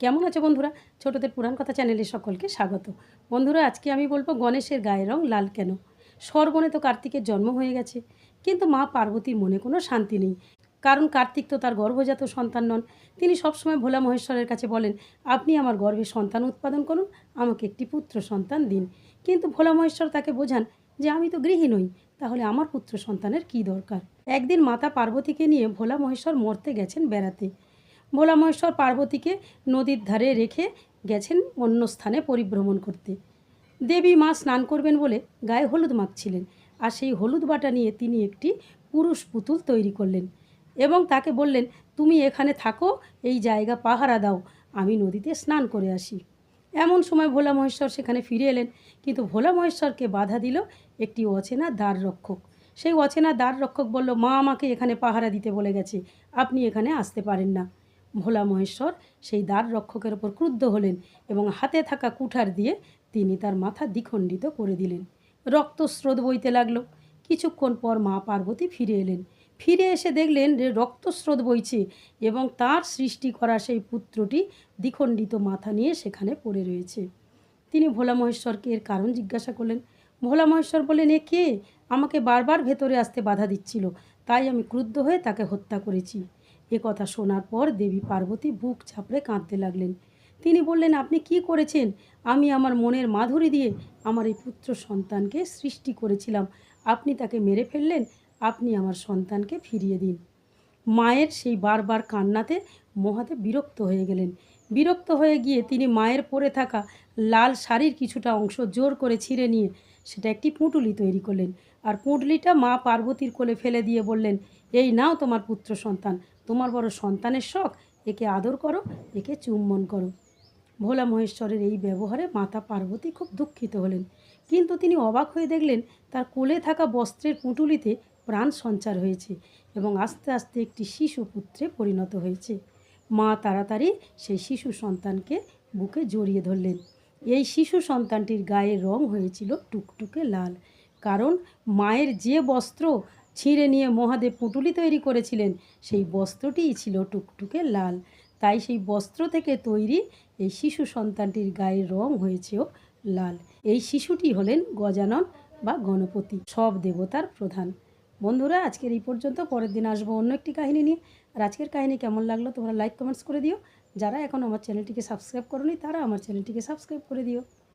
কেমন আছে বন্ধুরা? ছোটদের পুরাণ কথা চ্যানেলে সকলকে স্বাগত। বন্ধুরা, আজকে আমি বলব গণেশের গায়ের রং লাল কেন? সর্বনে তো কার্তিকের জন্ম হয়ে গেছে, কিন্তু মা পার্বতীর মনে কোনো শান্তি নেই। কারণ কার্তিক তো তার গর্ভজাত সন্তান নন। তিনি সবসময় ভোলা মহেশ্বরের কাছে বলেন, আপনি আমার গর্ভে সন্তান উৎপাদন করুন, আমাকে একটি পুত্র সন্তান দিন। কিন্তু ভোলা মহেশ্বর তাকে বোঝান যে আমি তো গৃহী নই, তাহলে আমার পুত্র সন্তানের কী দরকার? একদিন মাতা পার্বতীকে নিয়ে ভোলা মহেশ্বর মরতে গেছেন বেড়াতে। ভোলা মহেশ্বর পার্বতীকে নদীর ধারে রেখে গেছেন অন্য স্থানে পরিভ্রমণ করতে। দেবী মা স্নান করবেন বলে গায়ে হলুদ মাখছিলেন আর সেই হলুদ বাটা নিয়ে তিনি একটি পুরুষ পুতুল তৈরি করলেন এবং তাকে বললেন, তুমি এখানে থাকো, এই জায়গা পাহারা দাও, আমি নদীতে স্নান করে আসি। এমন সময় ভোলা মহেশ্বর সেখানে ফিরে এলেন, কিন্তু ভোলা মহেশ্বরকে বাধা দিল একটি অচেনা দ্বার রক্ষক। সেই অচেনা দ্বার রক্ষক বলল, মা আমাকে এখানে পাহারা দিতে বলে গেছে, আপনি এখানে আসতে পারেন না। ভোলা মহেশ্বর সেই দ্বার রক্ষকের ওপর ক্রুদ্ধ হলেন এবং হাতে থাকা কুঠার দিয়ে তিনি তার মাথা দ্বিখণ্ডিত করে দিলেন। রক্তস্রোত বইতে লাগল। কিছুক্ষণ পর মা পার্বতী ফিরে এলেন। ফিরে এসে দেখলেন যে রক্তস্রোত বইছে এবং তার সৃষ্টি করা সেই পুত্রটি দ্বিখণ্ডিত মাথা নিয়ে সেখানে পড়ে রয়েছে। তিনি ভোলা মহেশ্বরকে এর কারণ জিজ্ঞাসা করলেন। ভোলা মহেশ্বর বললেন, এ কে? আমাকে বারবার ভেতরে আসতে বাধা দিচ্ছিল। তাই আমি ক্রুদ্ধ হয়ে তাকে হত্যা করেছি। এ কথা শোনার পর দেবী পার্বতী বুক চাপড়ে কাঁদতে লাগলেন। তিনি বললেন, আপনি কি করেছেন? আমি আমার মনের মাধুরী দিয়ে আমার এই পুত্র সন্তানকে সৃষ্টি করেছিলাম। আপনি তাকে মেরে ফেললেন, আপনি আমার সন্তানকে ফিরিয়ে দিন। মায়ের সেই বারবার কান্নাতে মহাদেব বিরক্ত হয়ে গেলেন। বিরক্ত হয়ে গিয়ে তিনি মায়ের পরে থাকা লাল শাড়ির কিছুটা অংশ জোর করে ছিঁড়ে নিয়ে সেটা একটি পুঁটুলি তৈরি করলেন। আর পুঁটলিটা মা পার্বতীর কোলে ফেলে দিয়ে বললেন, এই নাও তোমার পুত্র সন্তান তোমার বড় সন্তানের শখ, একে আদর করো, একে চুম্বন করো। ভোলা মহেশ্বরের এই ব্যবহারে মাতা পার্বতী খুব দুঃখিত হলেন। কিন্তু তিনি অবাক হয়ে দেখলেন, তার কোলে থাকা বস্ত্রের পুঁটুলিতে প্রাণ সঞ্চার হয়েছে এবং আস্তে আস্তে একটি শিশু পুত্রে পরিণত হয়েছে। মা তাড়াতাড়ি সেই শিশু সন্তানকে বুকে জড়িয়ে ধরলেন। এই শিশু সন্তানটির গায়ের রং হয়েছিল টুকটুকে লাল, কারণ মায়ের যে বস্ত্র ছিঁড়ে নিয়ে মহাদেব পুঁটুলি তৈরি করেছিলেন। সেই বস্ত্রটিই ছিল টুকটুকে লাল। তাই সেই বস্ত্র থেকে তৈরি এই শিশু সন্তানটির গায়ের রং হয়েছেও লাল। এই শিশুটি হলেন গজানন বা গণপতি, সব দেবতার প্রধান। বন্ধুরা, আজকের এই পর্যন্ত। পরের দিন আসব অন্য একটি কাহিনী নিয়ে। আর আজকের কাহিনী কেমন লাগল তোমরা লাইক কমেন্টস করে দিও। যারা এখন আমার চ্যানেলটিকে সাবস্ক্রাইব করোনি, তারা আমার চ্যানেলটিকে সাবস্ক্রাইব করে দিও।